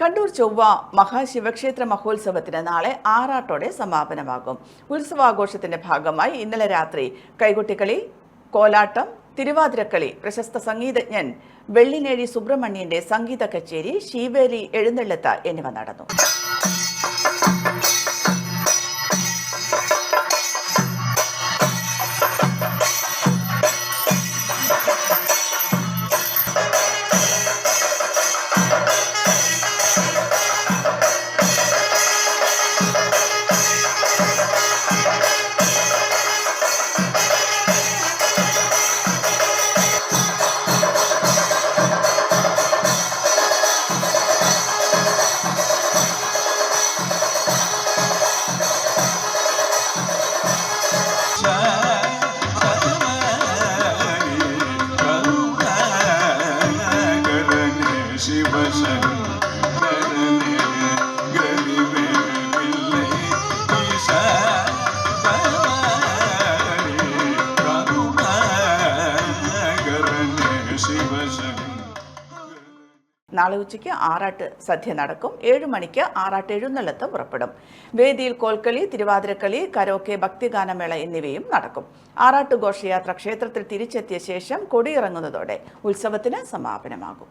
കണ്ണൂർ ചൊവ്വ മഹാശിവക്ഷേത്ര മഹോത്സവത്തിന് നാളെ ആറാട്ടോടെ സമാപനമാകും. ഉത്സവാഘോഷത്തിന്റെ ഭാഗമായി ഇന്നലെ രാത്രി കൈകൊട്ടിക്കളി കോലാട്ടം തിരുവാതിരക്കളി പ്രശസ്ത സംഗീതജ്ഞൻ വെള്ളിനേഴി സുബ്രഹ്മണ്യന്റെ സംഗീത കച്ചേരി ശീവേലി എഴുന്നള്ളത്ത് എന്നിവ നടന്നു. നാളെ ഉച്ചയ്ക്ക് ആറാട്ട് സദ്യ നടക്കും. ഏഴു മണിക്ക് ആറാട്ട് എഴുന്നള്ളത്ത് പുറപ്പെടും. വേദിയിൽ കോൽക്കളി തിരുവാതിരക്കളി കരോക്കെ ഭക്തിഗാനമേള എന്നിവയും നടക്കും. ആറാട്ട് ഘോഷയാത്ര ക്ഷേത്രത്തിൽ തിരിച്ചെത്തിയ ശേഷം കൊടിയിറങ്ങുന്നതോടെ ഉത്സവത്തിന് സമാപനമാകും.